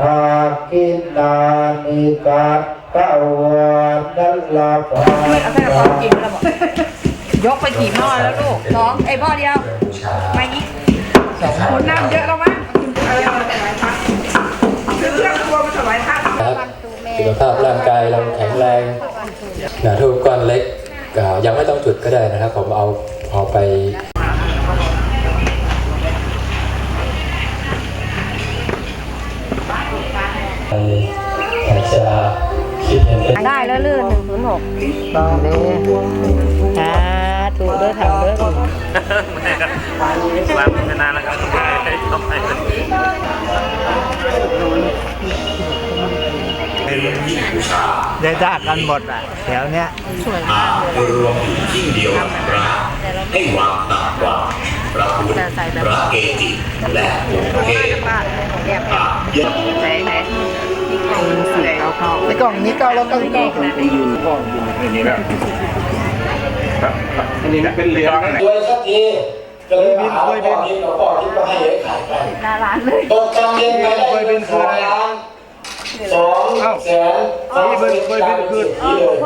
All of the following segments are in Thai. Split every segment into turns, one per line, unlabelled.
ทากินนานิกัตะวันนัลลาภา
เอาใส่กระเป๋ากินแล้วบอกยกไปกี่หม้อแล้วลูกสองไอ้หม้อเดียวไม่อีกสองคนน้ำเยอะแล้วมั้งเอาไปถวายพระซื้อเรื่องครัวมาถวายพระ
สุขภาพร่างกายเราแข็งแรงนะทูบก้อนเล็กยังไม่ต้องจุดก็ได้นะครับ ผมเอาเอาไป ไปอาจจะคิดเห็นเป็น
ได้แล้วลื่นหนึ่งศูนย์หกตองเลยสาธุเด้อเถ่าเด้อ
วางมานานแล้วครับต้องให้
ได้ด่ากันหมดอะแถวเนี้ย
รวมถึงที่เดียวกับพระให้วางต่ำกว่าพระพุทธพระเกจิและองค์เทพอาเยอะ
ไหนไหนนี่กล่อง สีเขาเขา
ในกล่องนี้เก้าแล้วก็เก้า
รวยสักทีก็เลยหาพ่อคิดกับพ่อคิดก็ให้ไอ้ขายไป
หน้าร้านเลย
ตกกลางเย็นไปได้เงินสองล้านสองแสนสามสิบกลายเป็นสิบปีเลย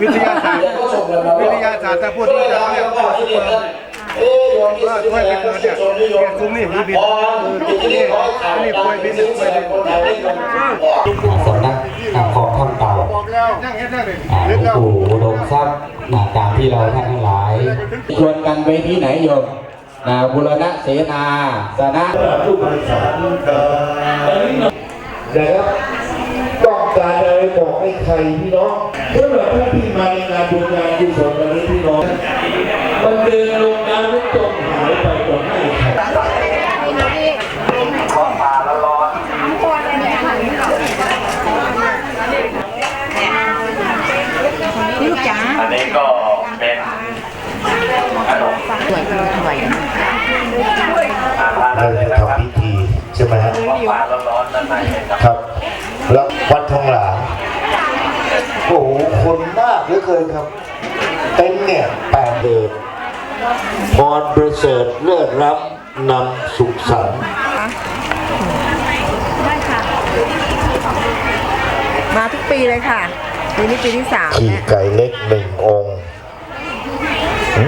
วิทยาศาสตร์
วิ
ทยาศาสตร์ถ้าพูดที่จะเรียกว่า
ที่นี่ท่านเอ๊ะโยมที่สุดแล้
เป็น
ว
ตัว
ก็
เนี่ยแกซุ้มนี่คือบิน
พรที่นี่ขอให้ขาย
นี่ป่วยบินป่วยบิน
หลวงปู่อุดมทรัพย์นะตามที่เราท่านทั้งหลายชวนกันไปที่ไหนโยมนะบุรณะเสนาสนะ
ผู้บริสารนะครับต้องการอะไรบอกให้ใครพี่น้องเพื่อแบบผู้ที่มาในงานบุญงานกุศลวันนี้พี่น้องมันเดินลงน้ำแล้วจมหายไปก่อนให้ใคร
นี่ลูกจ๋า
อันนี้ก็เป็นขนม
สวยสวย
อาหาร
เรา
อะไร
จะ
นะครับ
ทำพิธีใช่ไหมฮะ
ฟ้าร้อนๆด้านในนะ ครับ
ครับ แล้ววัดทองหลางโอ้โหคนมากเหลือเกินครับ เต็มเนี่ยแปดเดินพรประเสริฐเลิศรับนำสุขสันต์
ได้ค่ะ มาทุกปีเลยค่ะ ปีนี้ปีที่สาม
ขี่
แล้ว
ไก่เล็กหนึ่งองค์หึ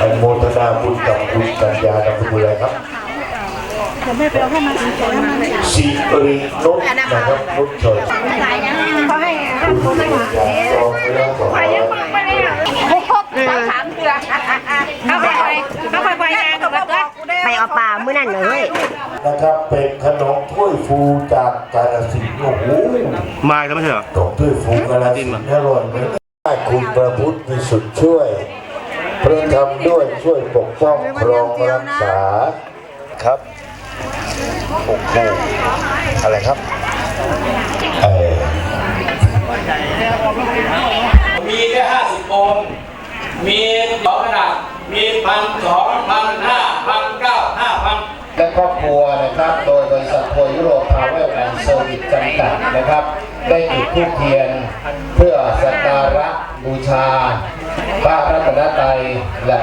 อนุโมทนาบุญกับคุณกัญญานามสกุลอะไรค รับ
จะไม่ไปเอาให้มาถึงคนนั้นเลย
สิรินุชนะครับนุชเฉย
เขาให้
คุณปัญญาจองไปแล้วสองร้อย
สามเดือนเข้าไปเข้าไปไปงานกับเพื่อนไปเอาปลาเมื่อนั้นเลย
นะครับเป็นขนมถ้วยฟูจากกาฬสินโอ้โห
มาแล้วไม่ใช่เหรอ
ขนมถ้วยฟูกาฬสินธุ์อร่อยไหมคุณพระพุทธมีสุดช่วยพระธรรมด้วยช่วยปกป้องครองรักษาครับ โอ้โหอะไรครับเออ
มีแค่ห้าสิบองค์มีสองขนาดมีพันสองพันห้าพันเก้าห้าพัน
และครอบครัวนะครับโดยบริษัททัวร์ยุโรปพาวเวอร์แอนด์เซอร์วิสจำกัดนะครับ ได้จุดธูปเทียนเพื่อสักการะบูชาพระรัตนตรัยและ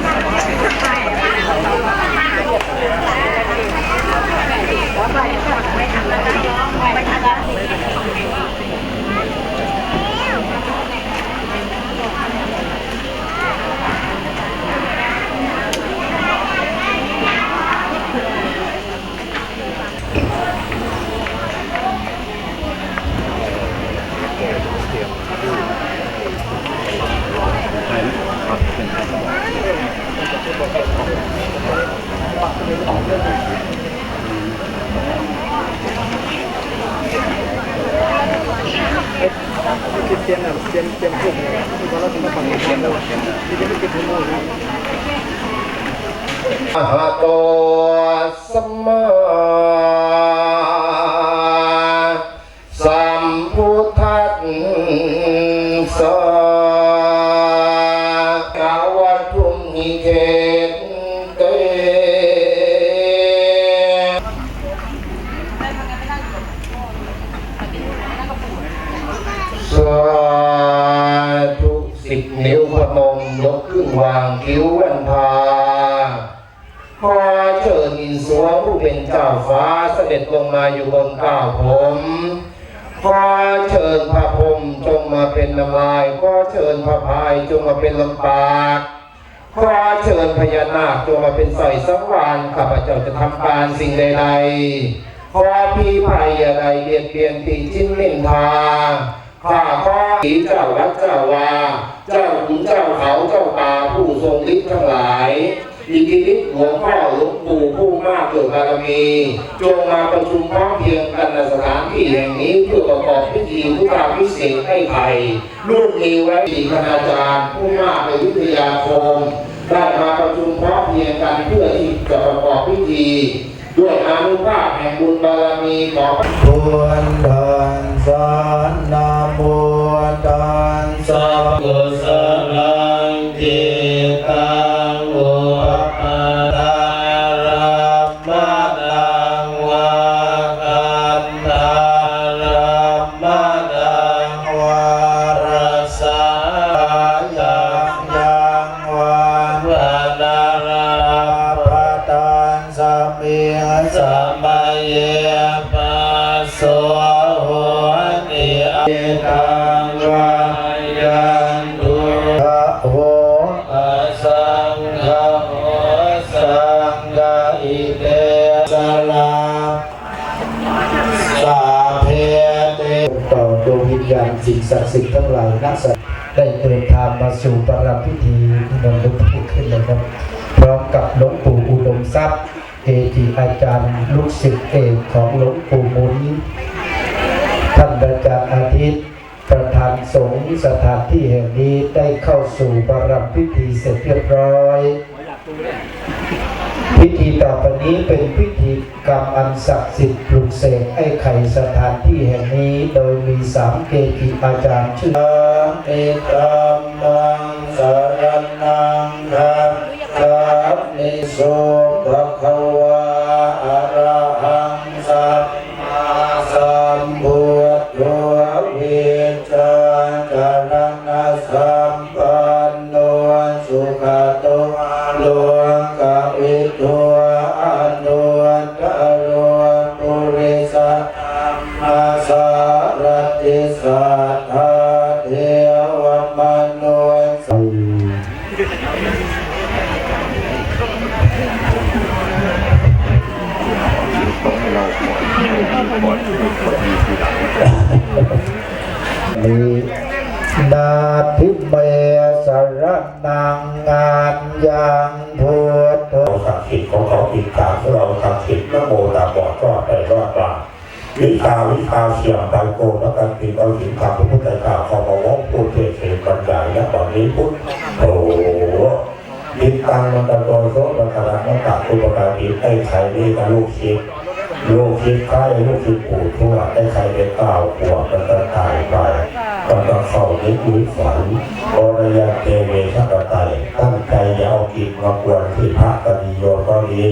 เอะ
หะโตสัมมาสัมพุทธัส สะกาวัตถุมิเกเตสาธุสิบนิ้วพนมยกขึ้นวางคิ้ววันพาขอเชิญอินทรวงผู้เป็นเจ้าฟ้าเสด็จลงมาอยู่บนก้าวผม ขอเชิญพระพรมจงมาเป็นน้ำลายขอเชิญพระพายจงมาเป็นลำปากขอเชิญพญานาคจงมาเป็นสอยสังวานข้าพเจ้าจะทำการสิ่งใดๆขอพี่ภัยอะไรเบียดเบียนติชิ้นนินทาข้าขอผีเจ้ารักเจ้าวา เจ้าขุนเจ้าเขาเจ้าป่าผู้ทรงฤทธิ์ทั้งหลาย อิทธิฤทธิ์หลวงพ่อหลวงปู่ผู้มากเกิดบารมีจงมาประชุมพร้อมเพียงกันในสถานที่แห่งนี้เพื่อประกอบพิธีพุทธาพิเศษให้ไทยรุ่นนี้ไว้ดีคณาจารย์ ผู้มากในวิทยาคมได้มาประชุมพร้อมเพียงกันเพื่อที่จะประกอบพิธี ด้วยอานุภาพแห่งบุญบารมีของควรเดินสานนาโมตันสัพพุสลังทิ มมิสัมมาเยปัสสะโหติเอตังวายันตุภะโหอสังฆโหสังฆอิเตสลาสาเพเตต่อดวงวิญญาณสิ่งศักดิ์สิทธิ์ทั้งหลายนักสัตว์ได้เดินทางมาสู่ประรำพิธีที่นนท์ลุกขึ้นเลยครับพร้อมกับหลวงปู่อุดมทรัพย์ เอจิอาจารย์ลูกศิษย์เอกของหลวงปู่มุนท่านอาจารย์อาทิตย์ประธานสงฆ์สถานที่แห่งนี้ได้เข้าสู่ปรรำพิธีเสร็จเรียบร้อย พิธีต่อไปนี้เป็นพิธีกรรมอันศักดิ์สิทธิ์ปลุกเสกไอ้ไข่สถานที่แห่งนี้โดยมีสามเกจิอาจารย์ชื่อเอตัมมังสารนังคัจฉามิโสภะคะว สัมปันโนสุขโตโลกวิทูอนุตโรปุริสธัมมาสารติสัทธาเทวมนุสัยมีนาทิเมส รนังงานยังพุทโธ
ศักดิ์สิทธิ์ของเขาอีกตามเราศักดิ์สิทธิ์นโมตาบอดรอดไปรอดมาวิชาวิชาเสียงไตโกนแล้วกันติดเอาสินคำพระพุทธเจ้าขอมาวงพูดเทศน์บรรยาและตอนนี้พุทธโอ้ติดตังมันตะโกนโซมันกระดังมันตักคุปการีไอ้ไข่นี่กับลูกชิดลูกชิดใกล้ลูกชิดปู่ทั่วไอ้ไข่ได้เก้าขวบมันจะตายไป มันก็เข้านิมิตฝันโอรยาเตเวชกไตตั้งใจอย่าเอากินมากวนที่พระกนิโยก็ดี